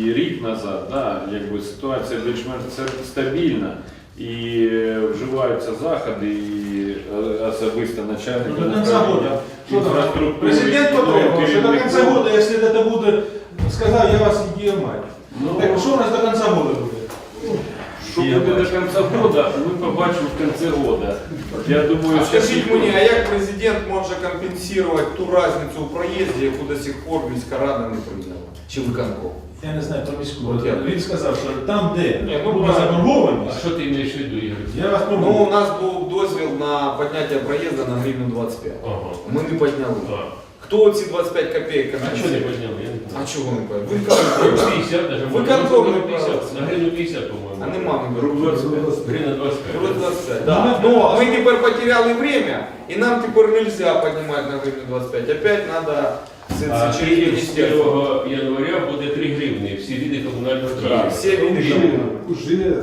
і рік назад, да, якби ситуація більш-менш це стабільна. І е, вживаються заходи, і е, особисто начальник До конца года. Что там? інфраструктури. Президент потребовал, что до конца керівник- года, если это будет, сказал, я вас не мать. Ну, Так что у нас до конца года будет? Що буде до кінця року, ми побачимо в кінці року. Я думаю, А що скажіть мені, а як президент може компенсувати ту різницю у проїзді, яку до сих пор міська рада не прийняла? Чи виконком? Я не знаю, про міську. От я. Він сказав, що там, де Ні, ну, була заборгованість, А що ти маєш в виду, Ігор? я вас Ну, у нас був дозвіл на підняття проїзду на гривну 25. Ага. Ми не підняли. Так. Хто ці 25 копійок А чого не підняли? Я не А чого не підняли? Виконком. 50 даже. Ви на 50. На гривну 50, по-моєму. А нема ми Гривна 25. Гривна 25. Ну, Да. ми- Но мы теперь потеряли время, и нам теперь нельзя поднимать на гривну 25. Опять надо с- А с- через через министерство. 1 января буде 3 гривні, всі види комунального транспорту. Все виды Уже, коммунального. уже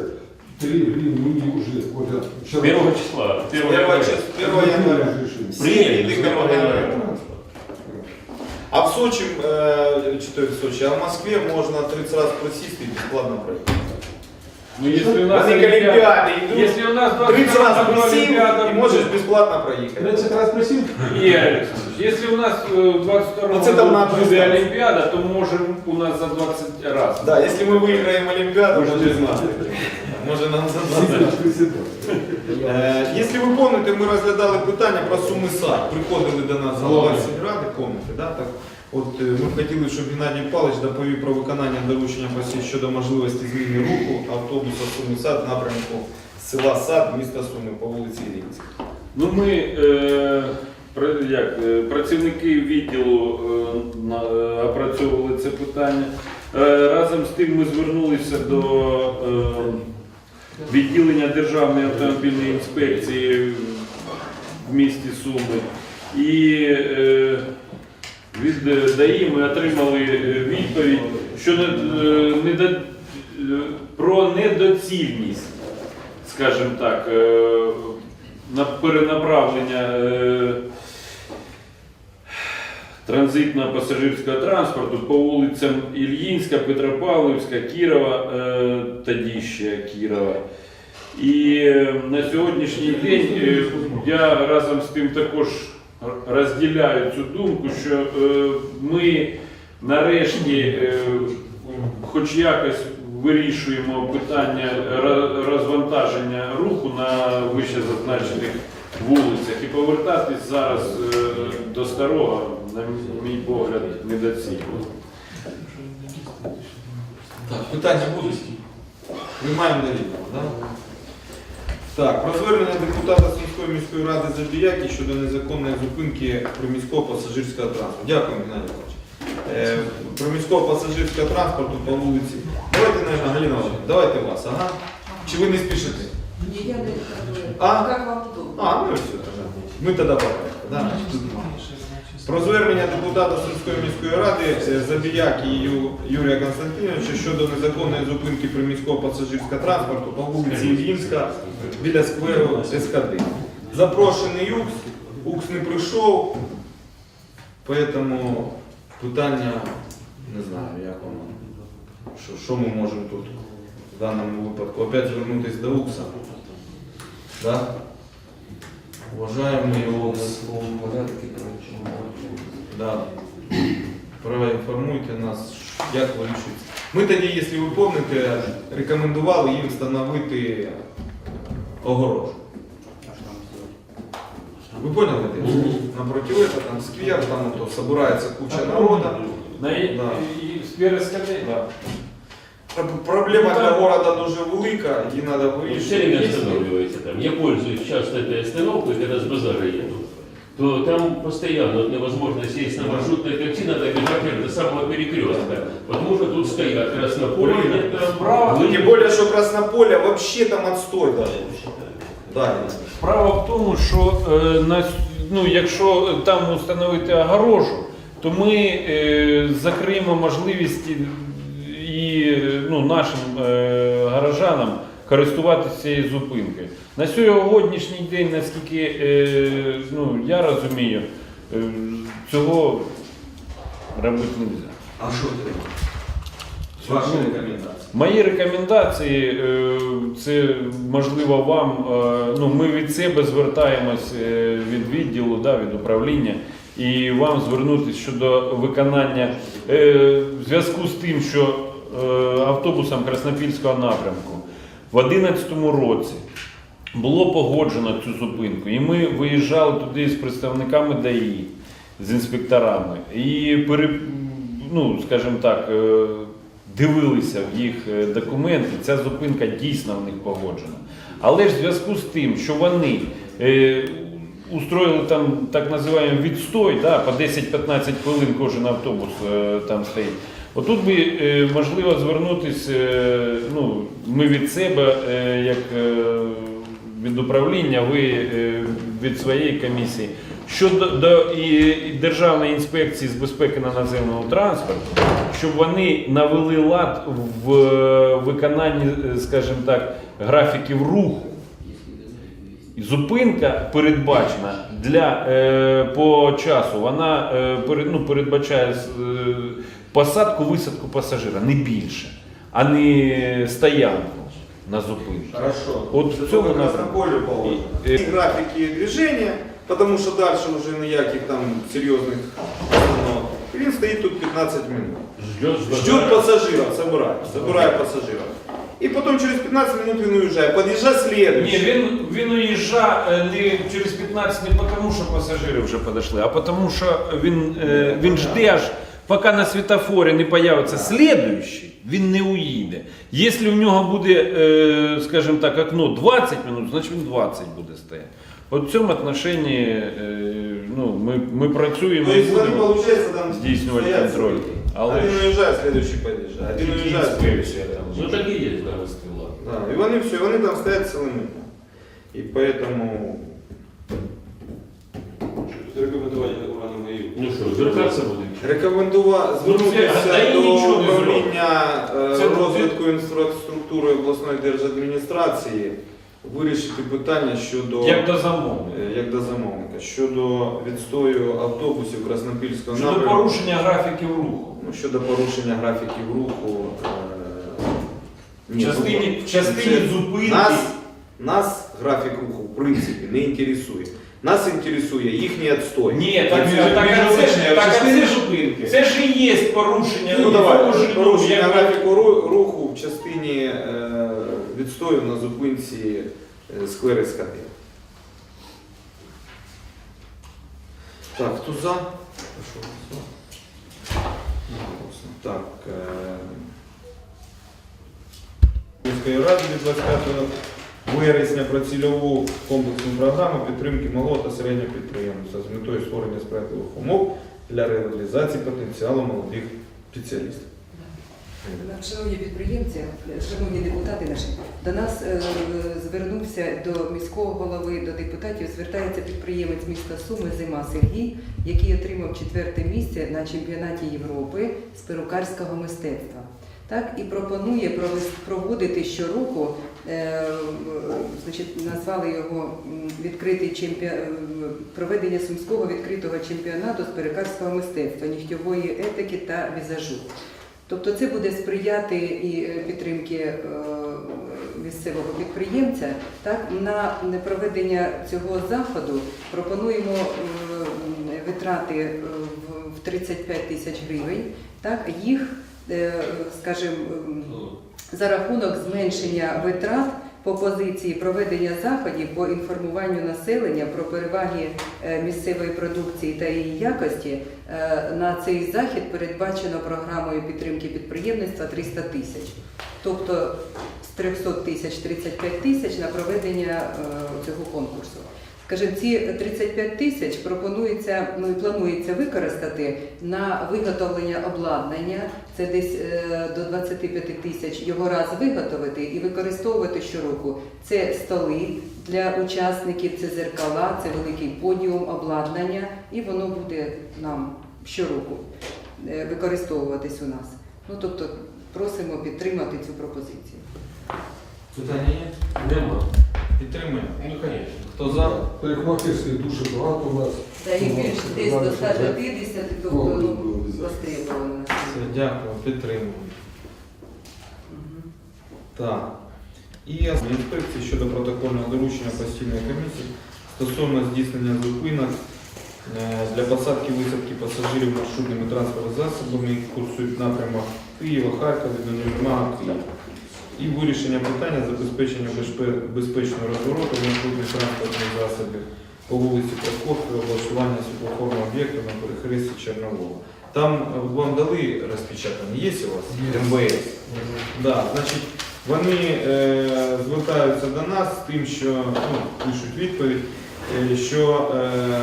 три гривны, уже. Вот это вчера. Первого числа. первого Первого января. числа, 1 января. Решили. Все Приняли, виды с первого коммунального января. транспорта. А в Сочи, э, что в Сочи, а в Москве можно 30 раз просесть и бесплатно пройти. Ну, если у нас Они к Олимпиаде идут, Если у нас 30 раз 22 просил, Олимпиада и можешь бесплатно проехать. 30 раз просив? Игорь Александрович, если у нас э, в 22 Ну, це там надо буде знати. Олимпиада, то можем у нас за 20 раз. Да, если мы выиграем Олимпиаду, Может, может, не знаю. може нам за 20 Сидишь, председатель. Е, Якщо ви пам'ятаєте, ми розглядали питання про суми сад. Приходили до нас голова сільради, пам'ятаєте, да? так? От е, ми б хотіли, щоб Геннадій Павлович доповів про виконання доручення посі щодо можливості зміни руху автобуса Суми сад напрямку села Сад, міста Суми по вулиці Іллінській. Ну ми е, як, е, працівники відділу е, е, опрацьовували це питання. Е, разом з тим ми звернулися до е, відділення Державної автомобільної інспекції в місті Суми. І е, від е, ДАІ ми отримали е, відповідь щодо недо- е, про недоцільність, скажімо так, на перенаправлення транзитного пасажирського транспорту по вулицям Ільїнська, Петропавлівська, Кірова, тоді ще Кірова. І на сьогоднішній день я разом з тим також розділяю цю думку, що е, ми нарешті е, хоч якось вирішуємо питання розвантаження руху на вище зазначених вулицях і повертатись зараз е, до старого, на мій погляд, недоцільно. Так, питання будуть? Приймаємо на відео, да? Так, про звернення депутата Сумської міської ради Забіяки щодо незаконної зупинки приміського пасажирського транспорту. Дякую, Геннадій Павлович. Е, приміського пасажирського транспорту по вулиці. Давайте, наверное, Галина давайте вас, ага. Чи ви не спішите? Не, я не. А? Как вам удобно? А, ну і все, тогда. Ми тоді порядку, да? Про звернення депутата Сумської міської ради е, Забіяки Ю- Юрія Константиновича щодо незаконної зупинки приміського пасажирського транспорту по вулиці Ільїнська біля скверу СКД. Запрошений УКС, УКС не прийшов, тому питання не знаю, як воно. Що, що ми можемо тут в даному випадку? Опять звернутися до УКСа. Да? Уважаемый УКС, да. проінформуйте нас, як вирішується. Ми тоді, якщо ви пам'ятаєте, рекомендували їм встановити огорожу. Ви поняли? Напроти этого, там сквер, там то собирається куча народу. Да. і сфери скажи. Да. Про- Проблема для города дуже велика, її треба Все время останавливается там. Я пользуюсь часто этой остановкой, когда с базара еду. То там постоянно вот невозможно сесть на маршрутное такси, надо бежать до самого перекрестка. Потому что тут стоят краснополе, нет там Справа, Тим більше, що Краснополя вообще там отстой даже. Да, Справа в тому, що е, на, с- ну, якщо там установити огорожу, то ми е, закриємо можливість і, ну, нашим е, горожанам користуватися цією зупинкою. На сьогоднішній день, наскільки е, ну, я розумію, е, цього робити не можна. А що треба? Ваші ну, рекомендації. Мої рекомендації, це можливо вам. Ну, ми від себе звертаємось від відділу, да, від управління, і вам звернутися щодо виконання в зв'язку з тим, що е, автобусом Краснопільського напрямку в 2011 році було погоджено цю зупинку, і ми виїжджали туди з представниками ДАІ, з інспекторами, і ну, скажімо так, е, дивилися в їх е, документи. Ця зупинка дійсно в них погоджена. Але ж в зв'язку з тим, що вони устроїли там так називаємо відстой, да, по 10-15 хвилин кожен автобус там стоїть. Отут би е, можливо звернутися, е, ну, ми від себе, е, як від управління, ви від своєї комісії. Щодо до і, Державної інспекції з безпеки на наземному транспорті, щоб вони навели лад в виконанні, скажімо так, графіків руху. Зупинка передбачена для по часу. Вона ну, передбачає посадку, висадку пасажира, не більше, а не стоянку на зупинку. Хорошо. От в цьому напрямку. Краснополю положено. І- И графики движения, потому что дальше уже ніяких там серйозних установ. І Він стоїть тут 15 минут. Ждет, пассажира, собирает, собирает пассажира. И потом через 15 минут він уезжает. Подъезжает Ні, він, він уїжджав не через 15 не тому, що пасажири вже підійшли, а тому, що він, е, він жде аж, поки на світофорі не появиться слідуючий, він не уїде. Якщо в нього буде, е, скажімо так, окно 20 минут, значить він 20 буде стояти. От в цьому отношенні е, ну, ми, ми працюємо і будемо здійснювати контроль. Але Один уезжает, следующий подъезжает. Один следующий. інспекція там. Ну так и есть, да, расстрела. Да, и вони все, вони там стоять цілими. І поэтому Рекомендування органу мої. Ну что, звертаться будем? Рекомендувати Ну, звернутися до управління е, розвитку інфраструктури обласної держадміністрації вирішити питання щодо Як до замовлення. е, як до замовника щодо відстою автобусів Краснопільського Щодо напрямку. порушення графіків руху. Ну, щодо порушення графіків руху. е, ні, частині, ну, в частині зупинки. Нас, нас графік руху в принципі не інтересує. Нас інтересує їхній відстой. Ні, так, Він так, так, а це, уточняє, так, а це ж зупинки. Це ж і є порушення. Ну давай, порушення, порушення як- графіку ру- руху в частині е, відстою на зупинці е, сквери СКД. Так, хто за? Так. Е, Міської ради від 25 вересня про цільову комплексну програму підтримки малого та середнього підприємства з метою створення сприятливих умов для реалізації потенціалу молодих спеціалістів. Шановні підприємці, шановні депутати наші, до нас е, звернувся до міського голови, до депутатів, звертається підприємець міста Суми Зима Сергій, який отримав четверте місце на чемпіонаті Європи з перукарського мистецтва. Так, і пропонує провес- проводити щороку, значить, назвали його відкритий чемпіон... проведення сумського відкритого чемпіонату з перукарського мистецтва, нігтєвої етики та візажу. Тобто це буде сприяти і е, підтримки е, місцевого підприємця. Так, на проведення цього заходу пропонуємо е, витрати е, в- в 35 тисяч гривень. Так, їх, е, скажімо, за рахунок зменшення витрат по позиції проведення заходів по інформуванню населення про переваги е, місцевої продукції та її якості е, на цей захід передбачено програмою підтримки підприємництва 300 тисяч. Тобто з 300 тисяч 35 тисяч на проведення е, цього конкурсу. Скажімо, ці 35 тисяч пропонується, ну і планується використати на виготовлення обладнання. Це десь е, до 25 тисяч його раз виготовити і використовувати щороку. Це столи для учасників, це зеркала, це великий подіум, обладнання, і воно буде нам щороку е, використовуватись у нас. Ну тобто просимо підтримати цю пропозицію. Питання є? Підтримуємо. Ну, конечно. Хто за? Парикмахерських дуже багато у нас. Та їх більше десь до 150, тобто востребовано. Все, дякую, підтримуємо. Так. І інспекції щодо протокольного доручення постійної комісії стосовно здійснення зупинок е, для посадки висадки пасажирів маршрутними транспортними засобами, які курсують в напрямах Києва, Харкова, до Нірмага, Києва. І вирішення питання забезпечення безпе- безпечного розвороту маршрутних транспортних засобів по вулиці Прокопської, облаштування світлофорного об'єкту на перехресті Чорнового. Там е, вам дали розпечатання, є у вас? МВС? Да, значить, вони е, звертаються до нас з тим, що ну, пишуть відповідь, е, що е,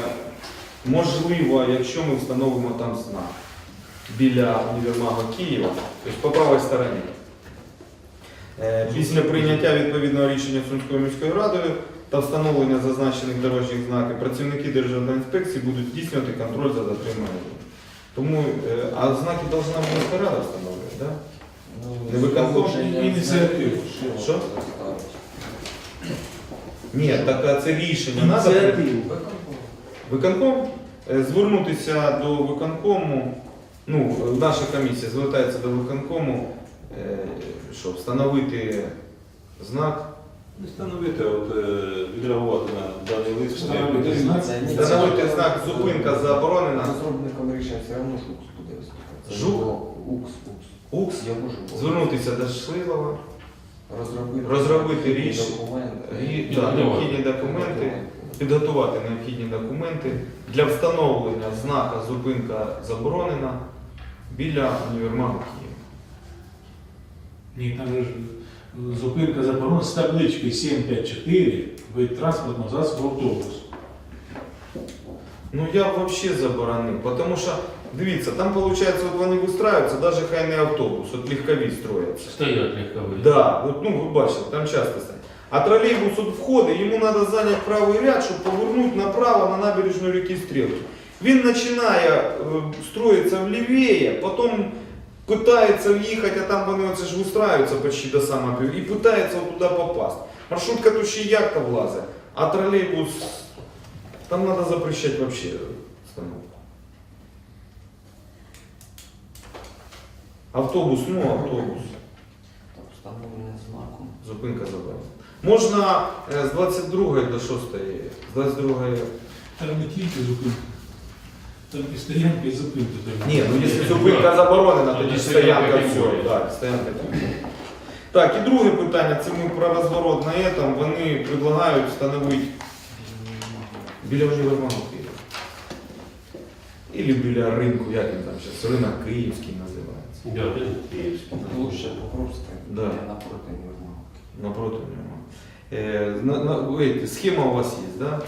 можливо, якщо ми встановимо там знак біля універмагу Києва, тобто по правій стороні. Е, Після прийняття відповідного рішення Сумською міською радою та встановлення зазначених дорожніх знаків працівники Державної інспекції будуть здійснювати контроль за дотриманням. Тому, е, а знаки должна міська рада встановлювати, так? Не виконком? Ініціативу. Що? Ні, так а це рішення треба. Виконком е, звернутися до виконкому, ну, наша комісія звертається до виконкому, е, щоб встановити знак. Встановити, от, е, відреагувати на даний лист. Встановити знак. Встановити знак зупинка заборонена. Розробником рішення все одно ж буде виступати. Жук? УКС, УКС. УКС Я можу звернутися до Шлилова, розробити, розробити і, да, необхідні документи, підготувати необхідні документи для встановлення знака зупинка заборонена біля універмагу Києва. Ні, там же ж зупинка заборонена з табличкою 754 вид транспортного засобу автобус. Ну я б взагалі заборонив, тому що, дивіться, там виходить, от вони вистраюються, навіть хай не автобус, от легкові строяться. Стоять легковые. Да, от, ну ви бачите, там часто стоять. А тролейбус от входить, йому треба зайняти правий ряд, щоб повернути направо на набережну ріки Стрілки. Він починає е, строїтися влівіє, потім питається в'їхати, а там вони оце ж вистраюються почти до самого пів, і питається от туди попасти. Маршрутка тут ще як то влазить, а тролейбус там треба запрещати вообще остановку. Автобус, ну автобус. Так, встановлення знаку. Зупинка забрала. Можна е, з 22 до 6, з 22. Там не тільки зупинка. І стоянка, і зупинка. Ні, ну якщо зупинка заборонена, тоді ж стоянка все. Так, стоянка категорія. Так, і друге питання, це ми про розворот на этом. Вони предлагають встановити біля універмагу Києва. Ілі біля ринку, як він там зараз, ринок київський називається. Киевский. Площа Покровська, Да. де напроти Нюрмага. Напроти нього. Е, на, на, схема у вас є, да?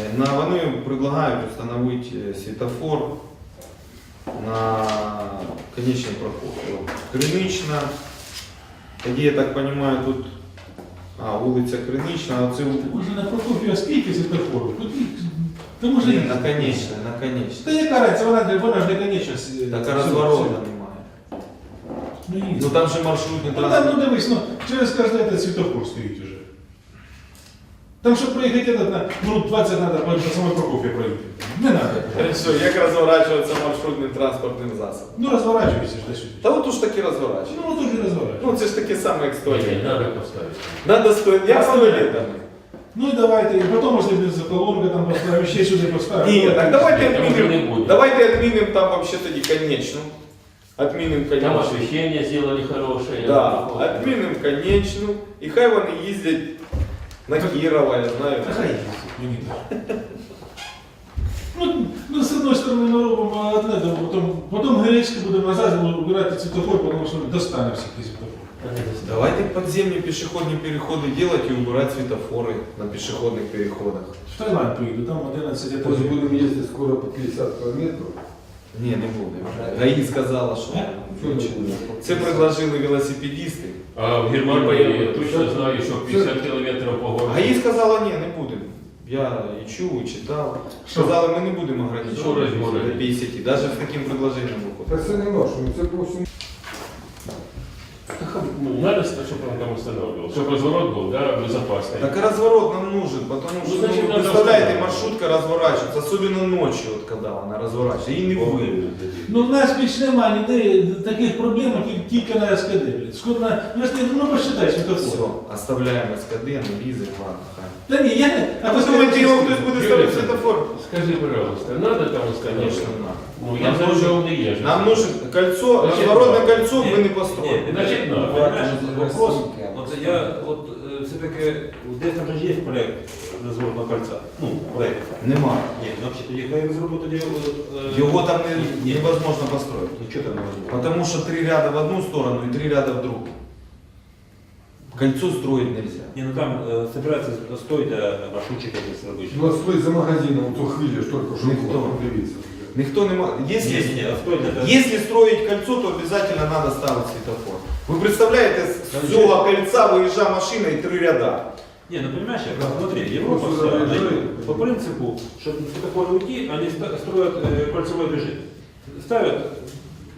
Е, на, вони предлагають встановити е, світофор на конечний проход. Кринична, тоді, я так розумію, тут а, вулиця Кринична, а це Може на Прокопія скільки світофорів? Тут їх- Та може Ні, їх- на конечна, на конечна. Та яка разниця, вона, вона ж не конечна. Так а розворота немає. Ну. Ну там же маршрутний Ну, там, транспорт. ну дивись, ну, через этот світофор стоїть уже. Там, щоб проїхати этот, на минут 20 треба по, по самой Прокоф'я проїхати. Не треба. Що, як розворачуватися маршрутним транспортним засобом? Ну розворачуйся ж до сюди. Та от уж таки розворачується. Ну, от уже розворачуйся. Ну це ж таке саме, як Не, стоїть. надо поставить. Надо стоїть. Я Поставлю. туалетами. Ну і давайте, і потім, якщо без колонка там поставимо, ще сюди поставимо. Ні, так давайте Там уже не отмінимо. будет. Давайте отмінимо там вообще тоді конечно. Отмінимо Там конечно. освещение сделали хорошее. Да, отмінимо конечно. І хай вони їздять на Кірова, я знаю. Та хай їздить, мені так. Ну, ну, з одної сторони ми робимо одне, то потім, потім гречки будемо назад убирати світофор, тому що достане всіх ті світофор. Давайте подземні пішохідні переходи делать і убирати світофори на пішохідних переходах. В Таїланд поїду, там 11 Пусть етажів. будем ездить скоро по 50 километров. Ні, не буде. ГАІ сказала, що не це предложили велосипедисти. А в Германии Поехали. я точно знаю, что 50 километров по городу. ГАІ сказала, ні, не будемо. Я і чув, і читав. Сказали, ми не будемо Що ограничувати розгородити? до 50, навіть з таким предложенням виходить. Так це не ну це по всьому. Ну, Надо, он там устанавливал? Чтобы разворот был, да, безопасный. Так и разворот нам нужен, потому Ну, что, значит, ну, надо представляете, оставить. маршрутка разворачивается, особенно ночью, вот когда она разворачивается, и не вы. Ну, в нас більш немає ніде таких проблем, тільки- тільки на СКД, блядь. Скоро на, ну, если- ну, посчитай, що таке. Все, оставляем СКД, не визы, ладно, хай. Та ні, я не... А вы думаете, его кто-то будет ставить светофор? Скажи, пожалуйста, надо там установить? Конечно, надо. Ну, я Нам за нужен- рулем не езжу. Нам нужно кольцо, Значит, разворотное да. кольцо мы не построим. Значит, надо. Понимаешь, вопрос, Российская. вот я вот э, все-таки, десь там же есть проект разворотного кольца, ну, проект. Нема. Нет, ну вообще, тоді хай розробити тоді... е, Его там не- невозможно построить. Ну, що там невозможно? Потому что три ряда в одну сторону и три ряда в другую. Кольцо строить нельзя. Не, ну там э, собирается стоить для маршрутчика здесь рабочий. Ну, а стой за магазином, то хвилишь только что Никто. было подивиться. Никто не мо- Не, Если, не, не, а стоить для... если строить кольцо, то обязательно надо ставить светофор. Вы представляете, с всего кольца выезжа машина и три ряда. Не, ну понимаешь, как, смотри, Европа Просто вся, заезжает. они по принципу, чтобы на светофоры уйти, они ста- строят э, кольцевой режим. Ставят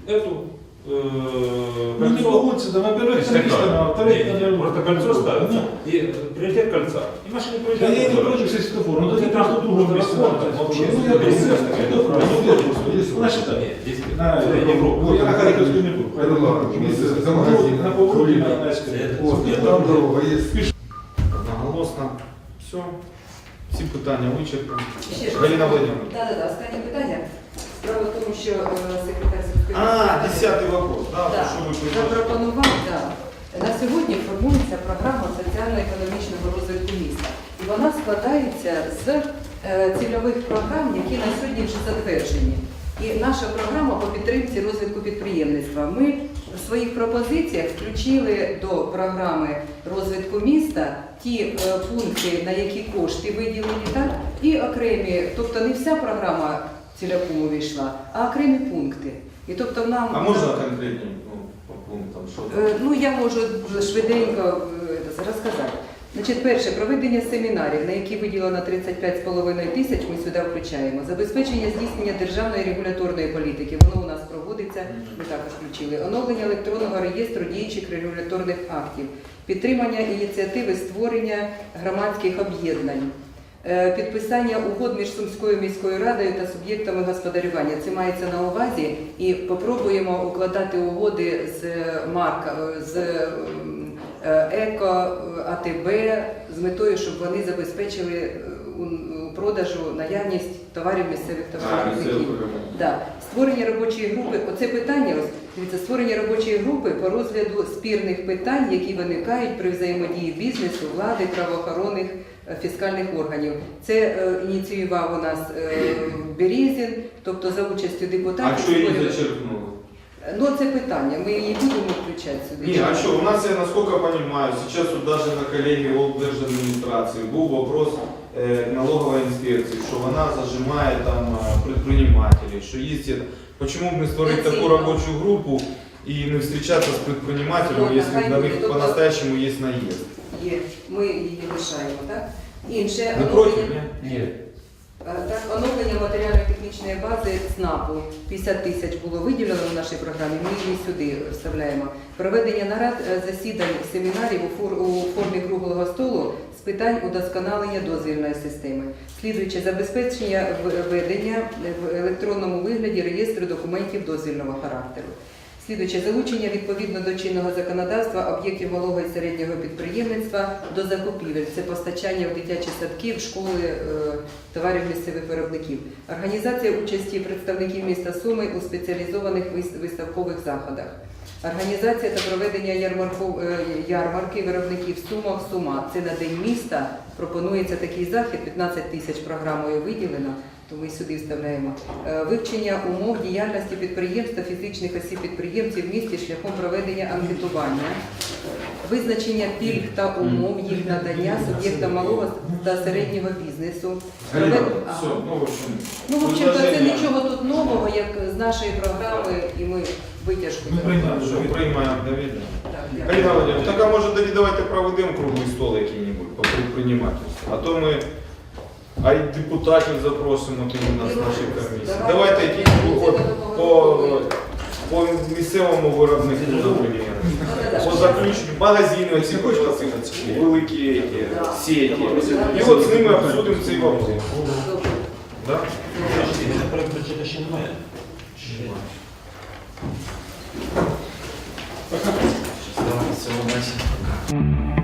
эту э, Ну, не кольцо, погодься, да, во-первых, Есть там такое. лично, а во-вторых, Не, надо... просто кольцо ставится, Ну, и э, приоритет кольца. И машины Да проезжают. я не дорого. против светофора, но Ну, ты это просто просто другом просто рассмотришь. вообще. Ну, я Без просто света. светофор, Есть ну, вот, есть вот. Значит так, Нет, здесь на это Европа. Ну, я на Харьковскую не буду. Это ладно, вместе за магазином. На повороте Хвилина. на СКД. Это- Вот, Я там думаю, дорога есть. Одноголосно. Все. Всі питання вичерпані. Ще ж. Галина Владимировна. Да, да, да. Останнє питання. Справа в тому, що е, секретар сільської А, десятий вопрос. Да, Да, що ви запропонував, да. На сьогодні формується програма соціально-економічного розвитку міста. І вона складається з е, цільових програм, які на сьогодні вже затверджені. І наша програма по підтримці розвитку підприємництва. Ми в своїх пропозиціях включили до програми розвитку міста ті е, пункти, на які кошти виділені, так, і окремі, тобто не вся програма ціляком увійшла, а окремі пункти. І тобто нам А можна конкретні ну, по пунктам? Що там? Е, Ну, я можу швиденько е, розказати. Значить, перше, проведення семінарів, на які виділено 35,5 тисяч, ми сюди включаємо. Забезпечення здійснення державної регуляторної політики, воно у нас проводиться, ми також включили. Оновлення електронного реєстру діючих регуляторних актів, підтримання ініціативи створення громадських об'єднань. Е, Підписання угод між Сумською міською радою та суб'єктами господарювання. Це мається на увазі і попробуємо укладати угоди з марка з ем, е, еко е, АТБ з метою, щоб вони забезпечили е, продажу наявність товарів місцевих товаровиробників. Да. Створення робочої групи, оце питання, ось дивіться, створення робочої групи по розгляду спірних питань, які виникають при взаємодії бізнесу, влади, правоохоронних е, фіскальних органів. Це е, ініціював у нас е, Березін, тобто за участю депутатів. А що її створювали- зачеркнули? Ну це питання. Ми її будемо включати сюди. Не, а что, у нас, я насколько понимаю, сейчас вот даже на коллегии облдержадминистрации был вопрос налоговой инспекции, что она зажимает там э, предпринимателей, что есть это. Почему бы не створить Оцінка. такую рабочую группу и не встречаться с предпринимателем, Згодна, если хай на буде. них Тобто- по-настоящему есть наезд? Є. Ми її лишаємо, так? Інше Не оновлення- против, не? Нет. Е, Так, оновлення матеріально-технічної бази ЦНАПу 50 тисяч було виділено в нашій програмі. Ми її сюди вставляємо. Проведення нарад е, засідань семінарів у фор- у формі круглого столу з питань удосконалення дозвільної системи. Слідуючи забезпечення в- ведення в електронному вигляді реєстру документів дозвільного характеру. Слідуюче залучення відповідно до чинного законодавства об'єктів малого і середнього підприємництва до закупівель. Це постачання в дитячі садки, в школи е, товарів місцевих виробників. Організація участі представників міста Суми у спеціалізованих виставкових заходах. Організація та проведення ярмарку, е, ярмарки виробників Сумах Сума. Це на День міста. Пропонується такий захід, 15 тисяч програмою виділено, то ми сюди вставляємо. Е, Вивчення умов діяльності підприємств та фізичних осіб підприємців в місті шляхом проведення анкетування. Визначення пільг та умов їх надання суб'єктам малого та середнього бізнесу. Все, Ага. ну в общем. Ну, общем-то, це нічого тут нового, як з нашої програми, і ми витяжку. Ми приймаємо до. Так. Галина Владимировна, так а може тоді давайте проведемо круглий стол який-небудь по предпринимательству. А то ми а й депутатів запросимо тоді на Ну, нашій комісії. давайте. Давайте які Це по, по місцевому виробнику, наприклад. По заключенню, магазини оці великі які, сеті. І от з ними обсудимо цей вопрос. Да? Ще немає. Всього, Вася.